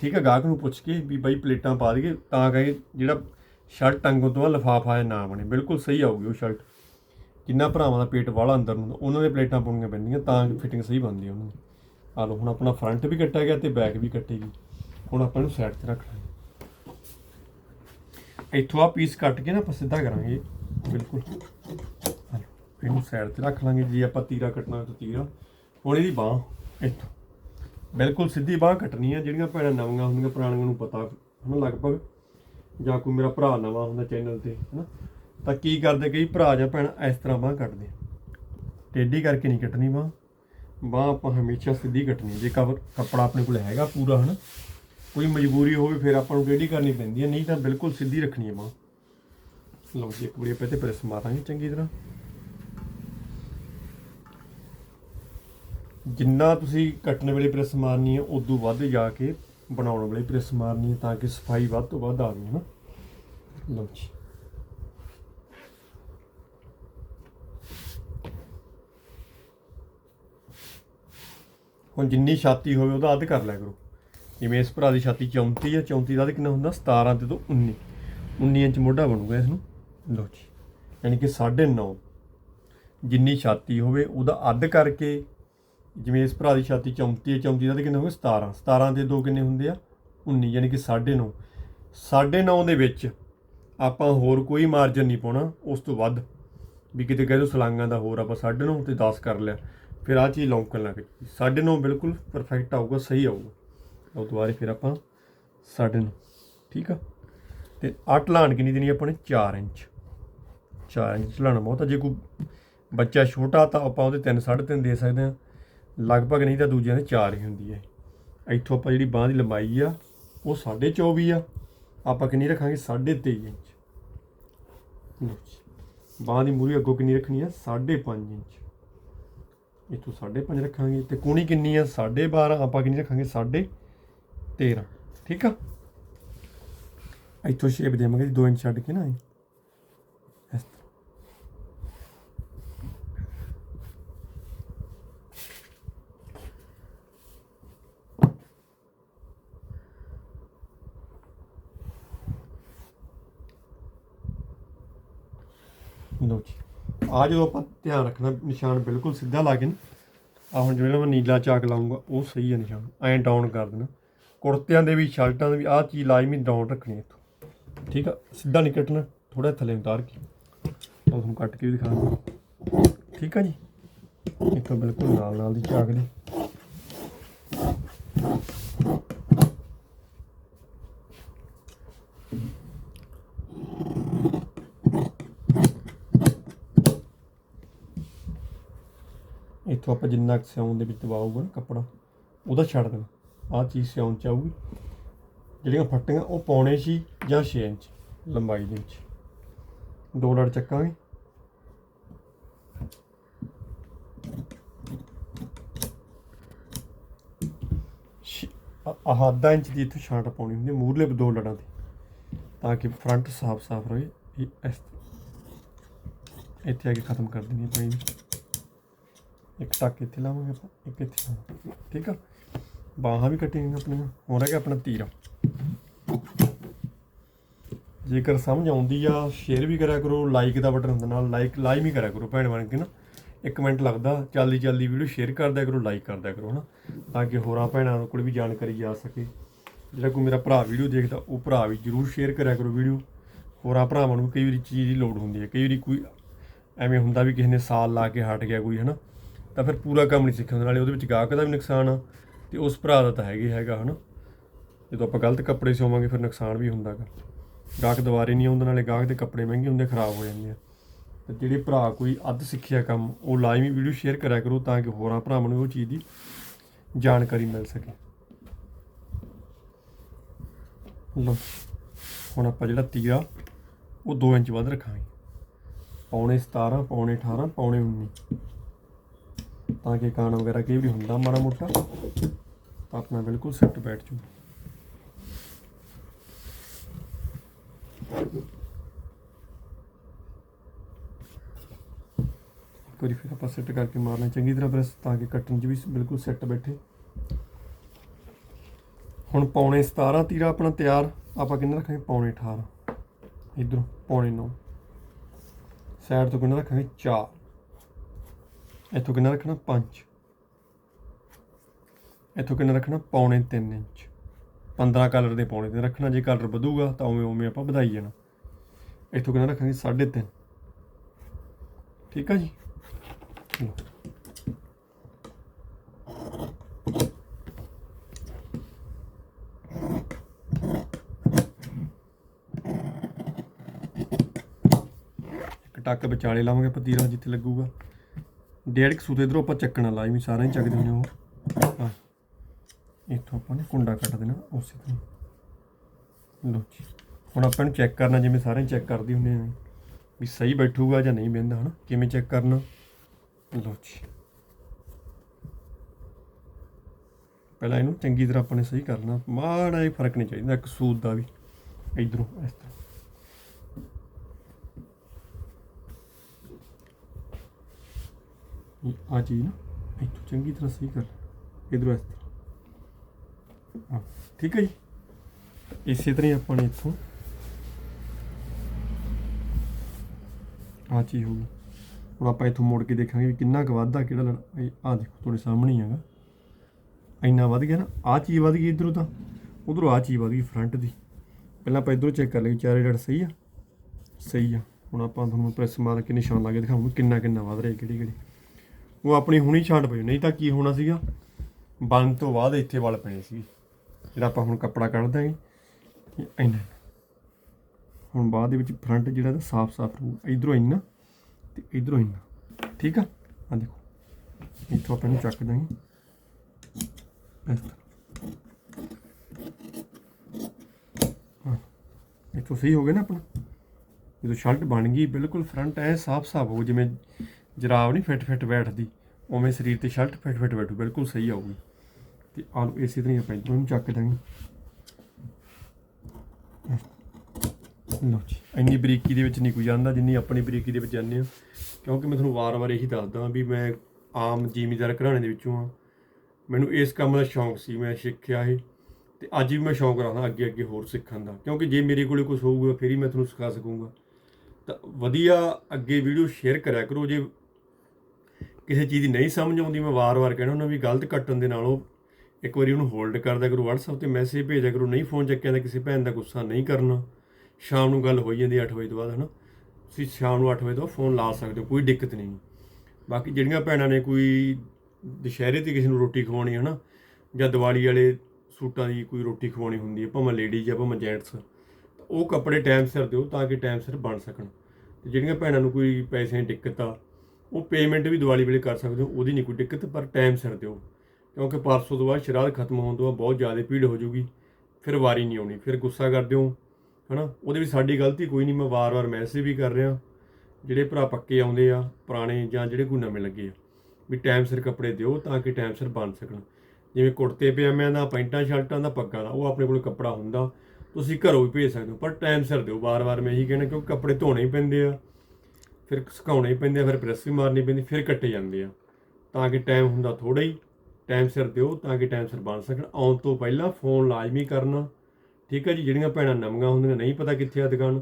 ਠੀਕ ਹੈ ਗਾਹਕ ਨੂੰ ਪੁੱਛ ਕੇ ਵੀ ਬਾਈ ਪਲੇਟਾਂ ਪਾ ਦਈਏ, ਤਾਂ ਕਿ ਜਿਹੜਾ ਸ਼ਰਟ ਟੰਗੋਂ ਤੋਂ ਲਫਾਫਾ ਨਾ ਬਣੇ। ਬਿਲਕੁਲ ਸਹੀ ਆਊਗੀ ਉਹ ਸ਼ਰਟ। ਜਿੰਨਾ ਭਰਾਵਾਂ ਦਾ ਪੇਟ ਵਾਲਾ ਅੰਦਰ ਨੂੰ ਉਹਨਾਂ ਦੇ ਪਲੇਟਾਂ ਪਾਉਣੀਆਂ ਪੈਂਦੀਆਂ, ਤਾਂ ਫਿਟਿੰਗ ਸਹੀ ਬਣਦੀ ਉਹਨਾਂ ਦੀ। ਆ ਲਓ, ਹੁਣ ਆਪਣਾ ਫਰੰਟ ਵੀ ਕੱਟਿਆ ਗਿਆ ਤੇ ਬੈਕ ਵੀ ਕੱਟੇਗੀ ਹੁਣ ਆਪਾਂ ਇਹਨੂੰ ਸਾਈਡ ਤੇ ਰੱਖ ਲਾਂਗੇ। ਇੱਥੋਂ ਆ ਪੀਸ ਕੱਟ ਕੇ ਨਾ ਆਪਾਂ ਸਿੱਧਾ ਕਰਾਂਗੇ। ਬਿਲਕੁਲ। ਆ ਲਓ, ਇਹਨੂੰ ਸਾਈਡ ਤੇ ਰੱਖ ਲਾਂਗੇ ਜੇ ਆਪਾਂ ਤੀਰਾ ਕੱਟਣਾ ਤਾਂ ਤੀਰਾ। ਹੁਣ ਇਹਦੀ ਬਾਹ ਇੱਥੋਂ। ਬਿਲਕੁਲ ਸਿੱਧੀ ਬਾਹ ਕੱਟਣੀ ਹੈ ਜਿਹੜੀਆਂ ਭੈਣਾਂ ਨਵੀਆਂ ਹੁੰਦੀਆਂ ਪੁਰਾਣੀਆਂ ਨੂੰ ਪਤਾ ਹਨਾ ਲਗਭਗ। ਜਾਂ ਕੋਈ ਮੇਰਾ ਭਰਾ ਨਵਾਂ ਹੁੰਦਾ ਚੈਨਲ ਤੇ ਹਨਾ। ਤਾਂ ਕੀ ਕਰਦੇ ਕਈ ਭਰਾ ਜਾਂ ਭੈਣ ਇਸ ਤਰ੍ਹਾਂ ਬਾਹ ਕੱਟਦੇ ਟੇਢੀ ਕਰਕੇ ਨਹੀਂ ਕੱਟਣੀ ਬਾਹ। ਬਾਹ ਆਪਾਂ ਹਮੇਸ਼ਾ ਸਿੱਧੀ ਕੱਟਣੀ ਜੇ ਕਵਰ ਕੱਪੜਾ ਆਪਣੇ ਕੋਲ ਹੈਗਾ ਪੂਰਾ ਹਨਾ। ਕੋਈ ਮਜਬੂਰੀ ਹੋਵੇ ਫਿਰ ਆਪਾਂ ਨੂੰ ਟੇਢੀ ਕਰਨੀ ਪੈਂਦੀ ਹੈ ਨਹੀਂ ਤਾਂ ਬਿਲਕੁਲ ਸਿੱਧੀ ਰੱਖਣੀ ਹੈ ਬਾਹ। ਲਓ ਜੀ, ਇੱਕ ਵਾਰੀ ਆਪਾਂ ਤੇ ਪ੍ਰੈਸ ਮਾਰਾਂਗੇ ਚੰਗੀ ਤਰ੍ਹਾਂ। ਜਿੰਨਾ ਤੁਸੀਂ ਕੱਟਣ ਵੇਲੇ ਪ੍ਰੈਸ ਮਾਰਨੀ ਹੈ ਉਦੋਂ ਵੱਧ ਜਾ ਕੇ ਬਣਾਉਣ ਵੇਲੇ ਪ੍ਰੈਸ ਮਾਰਨੀ ਹੈ ਤਾਂ ਕਿ ਸਫ਼ਾਈ ਵੱਧ ਤੋਂ ਵੱਧ ਆਵੇ ਨਾ ਲਓ ਜੀ। ਹੁਣ ਜਿੰਨੀ ਛਾਤੀ ਹੋਵੇ, ਉਹਦਾ ਅੱਧ ਕਰ ਲਿਆ ਕਰੋ। ਜਿਵੇਂ ਇਸ ਭਰਾ ਦੀ ਛਾਤੀ 34 ਹੈ 34 ਦਾ ਅੱਧ ਕਿੰਨਾ ਹੁੰਦਾ? 17 ਤੇ ਤੋਂ 19 19 ਇੰਚ ਮੋਢਾ ਬਣੂਗਾ ਇਸ ਨੂੰ ਲੋ ਜੀ, ਯਾਨੀ ਕਿ 9.5 ਜਿੰਨੀ ਛਾਤੀ ਹੋਵੇ ਉਹਦਾ ਅੱਧ ਕਰਕੇ ਜਿਵੇਂ ਇਸ ਭਰਾ ਦੀ ਛਾਤੀ 34 ਹੈ 34 ਦਾ ਅੱਧ ਕਿੰਨਾ ਹੋਊਗਾ? 17 17 ਦੇ ਦੋ ਕਿੰਨੇ ਹੁੰਦੇ ਆ? 19 ਯਾਨੀ ਕਿ 9.5 9.5 ਦੇ ਵਿੱਚ ਆਪਾਂ ਹੋਰ ਕੋਈ ਮਾਰਜਨ ਨਹੀਂ ਪਾਉਣਾ, ਉਸ ਤੋਂ ਵੱਧ। ਵੀ ਕਿਤੇ ਕਹਿ ਦੋ ਸਲਾਂਗਾਂ ਦਾ ਹੋਰ ਆਪਾਂ 9.5 ਤੇ 10 ਕਰ ਲਿਆ। ਫਿਰ ਆ ਚੀਜ਼ ਲੌਂਕਣ ਲੱਗ ਗਈ 9.5 ਬਿਲਕੁਲ ਪਰਫੈਕਟ ਆਊਗਾ, ਸਹੀ ਆਊਗਾ। ਉਹ ਦੁਬਾਰੇ ਫਿਰ ਆਪਾਂ 9.5 ਠੀਕ ਆ? ਤੇ ਆਹ ਲਾਣ ਕਿੰਨੀ ਦੇਣੀ ਆਪਾਂ ਨੇ? 4 ਇੰਚ। 4 ਇੰਚ ਢਲਾਣਾ ਬਹੁਤ ਜੇ ਕੋਈ ਬੱਚਾ ਛੋਟਾ ਤਾਂ ਆਪਾਂ ਉਹਦੇ 3 3.5 ਦੇ ਸਕਦੇ ਹਾਂ। ਲਗਭਗ ਨਹੀਂ ਤਾਂ ਦੂਜਿਆਂ ਦੇ 4 ਹੀ ਹੁੰਦੀ ਹੈ। ਇੱਥੋਂ ਆਪਾਂ ਜਿਹੜੀ ਬਾਹ ਦੀ ਲੰਬਾਈ ਆ, ਉਹ 24 ਆ। ਆਪਾਂ ਕਿੰਨੀ ਰੱਖਾਂਗੇ? 23.5 ਇੰਚ। ਲਓ ਜੀ। ਬਾਹ ਦੀ ਮੂਰੀ ਅੱਗੋਂ ਕਿੰਨੀ ਰੱਖਣੀ ਆ? 5.5 ਇੰਚ। ਇੱਥੋਂ 5.5 ਰੱਖਾਂਗੇ। ਤੇ ਕੂਣੀ ਕਿੰਨੀ ਆ? 12.5 ਆਪਾਂ ਕਿੰਨੀ ਰੱਖਾਂਗੇ? 13.5 ਠੀਕ ਆ? ਇੱਥੋਂ ਸ਼ੇਪ ਦੇਵਾਂਗੇ 2 ਇੰਚ ਛੱਡ ਕੇ ਨਾ ਲਓ ਜੀ। ਆ ਜਦੋਂ ਆਪਾਂ ਧਿਆਨ ਰੱਖਣਾ, ਨਿਸ਼ਾਨ ਬਿਲਕੁਲ ਸਿੱਧਾ ਲਾ ਕੇ ਨਾ ਆ ਹੁਣ ਜਿਹੜਾ ਮੈਂ ਨੀਲਾ ਚਾਕ ਲਾਉਂਗਾ, ਉਹ ਸਹੀ ਹੈ ਨਿਸ਼ਾਨ। ਐਂ ਡਾਊਨ ਕਰ ਦੇਣਾ। ਕੁੜਤਿਆਂ ਦੇ ਵੀ, ਸ਼ਰਟਾਂ ਦੇ ਵੀ, ਆਹ ਚੀਜ਼ ਲਾਜ਼ਮੀ ਡਾਊਨ ਰੱਖਣੀ ਇੱਥੋਂ। ਠੀਕ ਆ? ਸਿੱਧਾ ਨਹੀਂ ਕੱਟਣਾ ਥੋੜਾ ਥੱਲੇ ਉਤਾਰ ਕੇ। ਉਹ ਤੁਹਾਨੂੰ ਕੱਟ ਕੇ ਵੀ ਦਿਖਾ ਠੀਕ ਆ ਜੀ? ਇੱਥੋਂ ਬਿਲਕੁਲ ਨਾਲ ਨਾਲ ਦੀ ਚਾਕ ਦੀ ਇੱਥੋਂ ਆਪਾਂ ਜਿੰਨਾ ਕੁ ਸਿਉਣ ਦੇ ਵਿੱਚ ਦਬਾਊਗਾ ਨਾ ਕੱਪੜਾ, ਉਹਦਾ ਛੱਡ ਦੇਣਾ। ਆਹ ਚੀਜ਼ ਸਿਉਣ ਚ ਆਊਗੀ। ਜਿਹੜੀਆਂ ਫੱਟੀਆਂ, ਉਹ ਪੌਣੇ ਛੇ ਜਾਂ 6 ਇੰਚ, ਲੰਬਾਈ ਦੇ ਵਿੱਚ। ਦੋ ਲੜ ਚੱਕਾਂਗੇ। ਛੇ- ਇੰਚ ਦੀ ਇੱਥੇ ਛਾਂਟ ਪਾਉਣੀ ਹੁੰਦੀ, ਮੂਰਲੇ ਦੋ ਲੜਾਂ ਤੇ ਤਾਂ ਕਿ ਫਰੰਟ ਸਾਫ਼-ਸਾਫ਼ ਰਹੇ। ਇਹ ਇਸ ਇੱਥੇ ਆ ਕੇ ਖਤਮ ਕਰ ਦੇਣੀ ਆਪਾਂ ਇੱਕ ਟੱਕ ਇੱਥੇ ਲਾਵਾਂਗੇ ਆਪਾਂ, ਇੱਕ ਇੱਥੇ ਲਾਵਾਂਗੇ, ਠੀਕ ਆ? ਬਾਹਾਂ ਵੀ ਕੱਟੀਆਂ ਆਪਣੀਆਂ ਹੋ ਰਿਹਾ ਕਿ ਆਪਣਾ ਤੀਰਾ। ਜੇਕਰ ਸਮਝ ਆਉਂਦੀ ਆ ਸ਼ੇਅਰ ਵੀ ਕਰਿਆ ਕਰੋ ਲਾਈਕ ਦਾ ਬਟਨ ਹੁੰਦਾ ਨਾਲ ਲਾਈਕ ਲਾਈਮ ਵੀ ਕਰਿਆ ਕਰੋ ਭੈਣ ਬਣ ਕੇ ਨਾ। ਇੱਕ ਮਿੰਟ ਲੱਗਦਾ ਜਲਦੀ ਜਲਦੀ ਵੀਡੀਓ ਸ਼ੇਅਰ ਕਰ ਦਿਆ ਕਰੋ ਲਾਈਕ ਕਰ ਦਿਆ ਕਰੋ, ਹਨਾ? ਤਾਂ ਕਿ ਹੋਰਾਂ ਭੈਣਾਂ ਨੂੰ ਕੋਲ ਵੀ ਜਾਣਕਾਰੀ ਆ ਸਕੇ। ਜਿਹੜਾ ਕੋਈ ਮੇਰਾ ਭਰਾ ਵੀਡੀਓ ਦੇਖਦਾ, ਉਹ ਭਰਾ ਵੀ ਜਰੂਰ ਸ਼ੇਅਰ ਕਰਿਆ ਕਰੋ ਵੀਡੀਓ। ਹੋਰਾਂ ਭਰਾਵਾਂ ਨੂੰ ਕਈ ਵਾਰੀ ਚੀਜ਼ ਦੀ ਲੋੜ ਹੁੰਦੀ ਹੈ। ਕਈ ਵਾਰੀ ਕੋਈ ਐਵੇਂ ਹੁੰਦਾ ਵੀ ਕਿਸੇ ਨੇ ਸਾਲ ਲਾ ਕੇ ਹਟ ਗਿਆ ਕੋਈ, ਹਨਾ? ਤਾਂ ਫਿਰ ਪੂਰਾ ਕੰਮ ਨਹੀਂ ਸਿੱਖਣ ਨਾਲੇ ਉਹਦੇ ਵਿੱਚ ਗਾਹਕ ਦਾ ਵੀ ਨੁਕਸਾਨ ਆ ਤੇ ਉਸ ਭਰਾ ਦਾ ਤਾਂ ਹੈਗਾ ਹੀ ਹੈਗਾ, ਹਨਾ? ਜਦੋਂ ਆਪਾਂ ਗਲਤ ਕੱਪੜੇ ਸਿਉਵਾਂਗੇ, ਫਿਰ ਨੁਕਸਾਨ ਵੀ ਹੁੰਦਾਗਾ ਗਾਹਕ ਦੁਬਾਰੇ ਨਹੀਂ ਆਉਂਦਾ, ਨਾਲੇ ਗਾਹਕ ਦੇ ਕੱਪੜੇ ਮਹਿੰਗੇ ਹੁੰਦੇ, ਖਰਾਬ ਹੋ ਜਾਂਦੇ ਆ। ਤੇ ਜਿਹੜੇ ਭਰਾ ਕੋਈ ਅੱਧ ਸਿੱਖਿਆ ਕੰਮ, ਉਹ ਲਾਜ਼ਮੀ ਵੀਡੀਓ ਸ਼ੇਅਰ ਕਰਿਆ ਕਰੋ ਤਾਂ ਕਿ ਹੋਰਾਂ ਭਰਾਵਾਂ ਨੂੰ ਉਹ ਚੀਜ਼ ਦੀ ਜਾਣਕਾਰੀ ਮਿਲ ਸਕੇ। ਲਓ, ਹੁਣ ਆਪਾਂ ਜਿਹੜਾ ਤੀਰਾ ਉਹ 2 ਇੰਚ ਵੱਧ ਰੱਖਾਂਗੇ। ਪੌਣੇ 17 ਪੌਣੇ 18 ਪੌਣੇ 19 ਤਾਂ ਕਿ ਕਾਣ ਵਗੈਰਾ ਕਈ ਵੀ ਹੁੰਦਾ ਮਾੜਾ ਮੋਟਾ, ਤਾਂ ਆਪਣਾ ਬਿਲਕੁਲ ਸਿੱਟ ਬੈਠ ਜੂ। ਇੱਕ ਵਾਰੀ ਫਿਰ ਆਪਾਂ ਸੈੱਟ ਕਰਕੇ ਮਾਰਨਾ ਚੰਗੀ ਤਰ੍ਹਾਂ ਪ੍ਰੈਸ ਤਾਂ ਕਿ ਕੱਟਣ 'ਚ ਵੀ ਬਿਲਕੁਲ ਸੈੱਟ ਬੈਠੇ। ਹੁਣ ਪੌਣੇ 17 ਤੀਰਾ ਆਪਣਾ ਤਿਆਰ, ਆਪਾਂ ਕਿੰਨਾ ਰੱਖਾਂਗੇ? ਪੌਣੇ 18 ਇਧਰੋਂ ਪੌਣੇ 9 ਸਾਈਡ ਤੋਂ ਕਿੰਨਾ ਰੱਖਾਂਗੇ? 4 ਇੱਥੋਂ ਕਿੰਨਾ ਰੱਖਣਾ 5 ਇੱਥੋਂ ਕਿੰਨਾ ਰੱਖਣਾ ਪੌਣੇ 3 ਇੰਚ। 15 ਕਲਰ ਦੇ ਪੌਣੇ ਤੇ ਰੱਖਣਾ, ਜੇ ਕਲਰ ਵਧੂਗਾ ਤਾਂ ਉਵੇਂ ਉਵੇਂ ਆਪਾਂ ਵਧਾਈ ਜਾਣਾ। ਇੱਥੋਂ ਕਿੰਨਾ ਰੱਖਾਂਗੇ 3.5 ਠੀਕ ਆ ਜੀ? ਇੱਕ ਟੱਕ ਵਿਚਾਲੇ ਲਾਵਾਂਗੇ ਪਤੀਰਾ ਜਿੱਥੇ ਲੱਗੂਗਾ। ਡੇਢ ਕੁ ਸੂਤ ਇਧਰੋਂ ਆਪਾਂ ਚੱਕਣਾ ਲਾਜ਼ਮੀ ਸਾਰਾ ਹੀ ਚੱਕਦੇ ਹੁੰਦੇ ਉਹ। ਆਹ। ਇੱਥੋਂ ਆਪਾਂ ਨੇ ਕੁੰਡਾ ਕੱਟ ਦੇਣਾ, ਉਸੇ ਤਰ੍ਹਾਂ। ਲਓ ਜੀ। ਹੁਣ ਆਪਾਂ ਨੂੰ ਚੈੱਕ ਕਰਨਾ, ਜਿਵੇਂ ਸਾਰੇ ਚੈੱਕ ਕਰਦੇ ਹੁੰਦੇ ਆ। ਵੀ ਸਹੀ ਬੈਠੂਗਾ ਜਾਂ ਨਹੀਂ ਬਹਿੰਦਾ ਹਨਾ? ਕਿਵੇਂ ਚੈੱਕ ਕਰਨਾ? ਲਓ ਜੀ। ਪਹਿਲਾਂ ਇਹਨੂੰ ਚੰਗੀ ਤਰ੍ਹਾਂ ਆਪਾਂ ਨੇ ਸਹੀ ਕਰਨਾ। ਮਾੜਾ ਜਿਹਾ ਫ਼ਰਕ ਨਹੀਂ ਚਾਹੀਦਾ, ਇੱਕ ਸੂਤ ਦਾ ਵੀ। ਇਧਰੋਂ, ਇਸ ਤਰ੍ਹਾਂ। ਆ ਚੀਜ਼ ਨਾ, ਇੱਥੋਂ ਚੰਗੀ ਤਰ੍ਹਾਂ ਸਹੀ ਕਰ ਇਧਰੋਂ ਇਸ ਤਰ੍ਹਾਂ। ਹਾਂ, ਠੀਕ ਹੈ ਜੀ? ਇਸੇ ਤਰ੍ਹਾਂ ਹੀ ਆਪਾਂ ਨੇ ਇੱਥੋਂ ਆ ਚੀਜ਼ ਹੋ ਗਈ। ਹੁਣ ਆਪਾਂ ਇੱਥੋਂ ਮੋੜ ਕੇ ਦੇਖਾਂਗੇ ਵੀ ਕਿੰਨਾ ਕੁ ਵੱਧਦਾ, ਕਿਹੜਾ ਲੜ ਆ ਦੇਖੋ, ਤੁਹਾਡੇ ਸਾਹਮਣੇ ਹੀ ਹੈਗਾ। ਇੰਨਾ ਵੱਧ ਗਿਆ ਨਾ, ਆ ਚੀਜ਼ ਵੱਧ ਗਈ ਇਧਰੋਂ ਤਾਂ। ਉਧਰੋਂ ਆ ਚੀਜ਼ ਵੱਧ ਗਈ ਫਰੰਟ ਦੀ। ਪਹਿਲਾਂ ਆਪਾਂ ਇਧਰੋਂ ਚੈੱਕ ਕਰ ਲਈਏ ਚਾਰੇ ਲੜ ਸਹੀ ਆ। ਸਹੀ ਆ। ਹੁਣ ਆਪਾਂ ਤੁਹਾਨੂੰ ਪ੍ਰੈਸ ਮਾਰ ਕੇ ਨਿਸ਼ਾਨ ਲਾ ਕੇ ਦਿਖਾਵਾਂਗੇ ਕਿੰਨਾ ਕਿੰਨਾ ਵੱਧ ਰਿਹਾ ਕਿਹੜੀ ਕਿਹੜੀ ਉਹ ਆਪਣੀ ਹੁਣੀ ਛਾਂਟ ਪਈ। ਨਹੀਂ ਤਾਂ ਕੀ ਹੋਣਾ ਸੀਗਾ? ਬਣਨ ਤੋਂ ਬਾਅਦ ਇੱਥੇ ਵਲ ਪੈਣੇ ਸੀ। ਜਿਹੜਾ ਆਪਾਂ ਹੁਣ ਕੱਪੜਾ ਕੱਢ ਦਾਂਗੇ ਇਹ ਇੰਨਾ। ਹੁਣ ਬਾਅਦ ਦੇ ਵਿੱਚ ਫਰੰਟ ਜਿਹੜਾ ਤਾਂ ਸਾਫ਼-ਸਾਫ਼ ਰਹੂ। ਇਧਰੋਂ ਇੰਨਾ ਤੇ ਇਧਰੋਂ ਇੰਨਾ। ਠੀਕ ਆ? ਆ ਦੇਖੋ। ਇੱਥੋਂ ਆਪਾਂ ਇਹਨੂੰ ਚੱਕ ਦਾਂਗੇ ਇਸ ਤਰ੍ਹਾਂ ਇੱਥੋਂ ਸਹੀ ਹੋ ਗਿਆ ਨਾ ਆਪਣਾ। ਜਦੋਂ ਸ਼ਰਟ ਬਣ ਗਈ, ਬਿਲਕੁਲ ਫਰੰਟ ਐ ਸਾਫ਼-ਸਾਫ਼ ਹੋ ਜਿਵੇਂ ਜਰਾਬ ਨਹੀਂ ਫਿੱਟ ਫਿੱਟ ਬੈਠਦੀ। ਉਵੇਂ ਸਰੀਰ ਤੇ ਸ਼ਰਟ ਫਿੱਟ ਫਿੱਟ ਬੈਠੂ ਬਿਲਕੁਲ ਸਹੀ ਆਊਗੀ। ਤੇ ਆਲੂ ਇਸੇ ਤਰ੍ਹਾਂ ਹੀ ਆਪਾਂ ਇੱਧਰੋਂ ਨੂੰ ਚੱਕ ਦਾਂਗੇ ਲਓ ਜੀ, ਇੰਨੀ ਬਰੀਕੀ ਦੇ ਵਿੱਚ ਨਹੀਂ ਕੋਈ ਜਾਂਦਾ, ਜਿੰਨੀ ਆਪਣੀ ਬਰੀਕੀ ਦੇ ਵਿੱਚ ਜਾਂਦੇ ਆ ਕਿਉਂਕਿ ਮੈਂ ਤੁਹਾਨੂੰ ਵਾਰ-ਵਾਰ ਇਹੀ ਦੱਸਦਾ ਵੀ ਮੈਂ ਆਮ ਜ਼ਿਮੀਦਾਰ ਘਰਾਣੇ ਦੇ ਵਿੱਚੋਂ ਆ ਮੈਨੂੰ ਇਸ ਕੰਮ ਦਾ ਸ਼ੌਂਕ ਸੀ, ਮੈਂ ਸਿੱਖਿਆ ਇਹ। ਤੇ ਅੱਜ ਵੀ ਮੈਂ ਸ਼ੌਂਕ ਰੱਖਦਾ ਅੱਗੇ ਅੱਗੇ ਹੋਰ ਸਿੱਖਣ ਦਾ। ਕਿਉਂਕਿ ਜੇ ਮੇਰੇ ਕੋਲੇ ਕੁਝ ਹੋਊਗਾ, ਫਿਰ ਹੀ ਮੈਂ ਤੁਹਾਨੂੰ ਸਿਖਾ ਸਕੂੰਗਾ। ਤਾਂ ਵਧੀਆ ਅੱਗੇ ਵੀਡੀਓ ਸ਼ੇਅਰ ਕਰਿਆ ਕਰੋ, ਜੇ ਕਿਸੇ ਚੀਜ਼ ਦੀ ਨਹੀਂ ਸਮਝ ਆਉਂਦੀ, ਮੈਂ ਵਾਰ-ਵਾਰ ਕਹਿਣਾ, ਉਹਨਾਂ ਵੀ ਗਲਤ ਕੱਟਣ ਦੇ ਨਾਲੋਂ ਇੱਕ ਵਾਰੀ ਉਹਨੂੰ ਹੋਲਡ ਕਰਦਾ ਕਰੋ, WhatsApp ਤੇ ਮੈਸੇਜ ਭੇਜਿਆ ਕਰੋ, ਨਹੀਂ ਫੋਨ ਚੱਕਿਆ ਤਾਂ ਕਿਸੇ ਭੈਣ ਦਾ ਗੁੱਸਾ ਨਹੀਂ ਕਰਨਾ। ਸ਼ਾਮ ਨੂੰ ਗੱਲ ਹੋਈ ਜਾਂਦੀ 8 ਵਜੇ ਤੋਂ ਬਾਅਦ, ਹਨਾ? ਤੁਸੀਂ ਸ਼ਾਮ ਨੂੰ 8 ਵਜੇ ਤੋਂ ਫੋਨ ਲਾ ਸਕਦੇ ਹੋ, ਕੋਈ ਦਿੱਕਤ ਨਹੀਂ। ਬਾਕੀ ਜਿਹੜੀਆਂ ਭੈਣਾਂ ਨੇ ਕੋਈ ਦੁਸ਼ਹਿਰੇ ਤੇ ਕਿਸੇ ਨੂੰ ਰੋਟੀ ਖਵਾਉਣੀ ਹੈ ਨਾ ਜਾਂ ਦੀਵਾਲੀ ਵਾਲੇ ਸੂਟਾਂ ਦੀ ਕੋਈ ਰੋਟੀ ਖਵਾਉਣੀ ਹੁੰਦੀ ਹੈ, ਭਾਵੇਂ ਲੇਡੀਜ਼ ਜਾਂ ਭਾਵੇਂ ਜੈਂਟਸ ਉਹ ਕੱਪੜੇ ਟਾਈਮ ਸਿਰ ਦਿਓ ਤਾਂ ਕਿ ਟਾਈਮ ਸਿਰ ਬਣ ਸਕਣ। ਤੇ ਜਿਹੜੀਆਂ ਭੈਣਾਂ ਨੂੰ ਕੋਈ ਪੈਸੇ ਦੀ ਦਿੱਕਤ ਆ ਉਹ ਪੇਮੈਂਟ ਵੀ ਦੀਵਾਲੀ ਵੇਲੇ ਕਰ ਸਕਦੇ ਹੋ, ਉਹਦੀ ਨਹੀਂ ਕੋਈ ਦਿੱਕਤ, ਪਰ ਟਾਈਮ ਸਿਰ ਦਿਓ। ਕਿਉਂਕਿ ਪਰਸੋਂ ਤੋਂ ਬਾਅਦ ਸ਼ਰਾਧ ਖਤਮ ਹੋਣ ਤੋਂ ਬਾਅਦ ਬਹੁਤ ਜ਼ਿਆਦਾ ਭੀੜ ਹੋ ਜਾਊਗੀ, ਫਿਰ ਵਾਰੀ ਨਹੀਂ ਆਉਣੀ, ਫਿਰ ਗੁੱਸਾ ਕਰਦੇ ਹੋ, ਹਨਾ? ਉਹਦੇ ਵਿੱਚ ਸਾਡੀ ਗਲਤੀ ਕੋਈ ਨਹੀਂ, ਮੈਂ ਵਾਰ-ਵਾਰ ਮੈਸੇਜ ਵੀ ਕਰ ਰਿਹਾ, ਜਿਹੜੇ ਭਰਾ ਪੱਕੇ ਆਉਂਦੇ ਆ, ਪੁਰਾਣੇ ਜਾਂ ਜਿਹੜੇ ਕੋਈ ਨਵੇਂ ਲੱਗੇ ਆ, ਵੀ ਟਾਈਮ ਸਿਰ ਕੱਪੜੇ ਦਿਓ ਤਾਂ ਕਿ ਟਾਈਮ ਸਿਰ ਬਣ ਸਕਣ। ਜਿਵੇਂ ਕੁੜਤੇ ਪਜਾਮਿਆਂ ਦਾ, ਪੈਂਟਾਂ ਸ਼ਰਟਾਂ ਦਾ, ਪੱਗਾਂ ਦਾ, ਉਹ ਆਪਣੇ ਕੋਲ ਕੱਪੜਾ ਹੁੰਦਾ, ਤੁਸੀਂ ਘਰੋਂ ਵੀ ਭੇਜ ਸਕਦੇ ਹੋ, ਪਰ ਟਾਈਮ ਸਿਰ ਦਿਓ, ਵਾਰ-ਵਾਰ ਮੈਂ ਇਹੀ ਕਹਿਣਾ, ਕਿਉਂਕਿ ਕੱਪੜੇ ਧੋਣੇ ਹੀ ਪੈਂਦੇ ਆ। ਫਿਰ ਸੁਕਾਉਣੇ ਪੈਂਦੇ ਆ, ਫਿਰ ਪ੍ਰੈਸ ਵੀ ਮਾਰਨੀ ਪੈਂਦੀ, ਫਿਰ ਕੱਟੇ ਜਾਂਦੇ ਆ। ਤਾਂ ਕਿ ਟਾਈਮ ਹੁੰਦਾ ਥੋੜਾ ਹੀ, ਟਾਈਮ ਸਿਰ ਦਿਓ ਤਾਂ ਕਿ ਟਾਈਮ ਸਿਰ ਬਣ ਸਕਣ। ਆਉਣ ਤੋਂ ਪਹਿਲਾਂ ਫੋਨ ਲਾਜ਼ਮੀ ਕਰਨਾ, ਠੀਕ ਹੈ ਜੀ, ਜਿਹੜੀਆਂ ਭੈਣਾਂ ਨਵੀਆਂ ਹੁੰਦੀਆਂ, ਨਹੀਂ ਪਤਾ ਕਿੱਥੇ ਆ ਦੁਕਾਨ।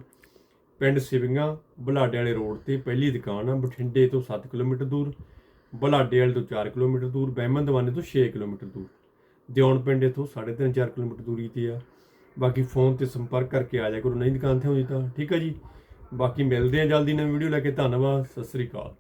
ਪਿੰਡ ਸਿਵਿੰਗਾ ਬਲਾਡੇ ਵਾਲੇ ਰੋਡ ਤੇ ਪਹਿਲੀ ਦੁਕਾਨ ਆ, ਬਠਿੰਡੇ ਤੋਂ 7 ਕਿਲੋਮੀਟਰ ਦੂਰ ਬਲਾਡੇ ਵਾਲੇ ਤੋਂ 4 ਕਿਲੋਮੀਟਰ ਦੂਰ ਬਹਿਮਨ ਦਵਾਨੇ ਤੋਂ 6 ਕਿਲੋਮੀਟਰ ਦੂਰ। ਦਿਉਣ ਪਿੰਡ ਇੱਥੋਂ 3.5 4 ਕਿਲੋਮੀਟਰ ਦੂਰੀ ਤੇ ਆ। ਬਾਕੀ ਫੋਨ ਤੇ ਸੰਪਰਕ ਕਰਕੇ ਆ ਜਾ ਕਰੋ, ਨਹੀਂ ਦੁਕਾਨ ਤੇ ਹੋਈ ਤਾਂ, ਠੀਕ ਹੈ ਜੀ। ਬਾਕੀ ਮਿਲਦੇ ਆ ਜਲਦੀ ਨਵੀਂ ਵੀਡੀਓ ਲੈ ਕੇ। ਧੰਨਵਾਦ ਸਤਿ ਸ੍ਰੀ ਅਕਾਲ।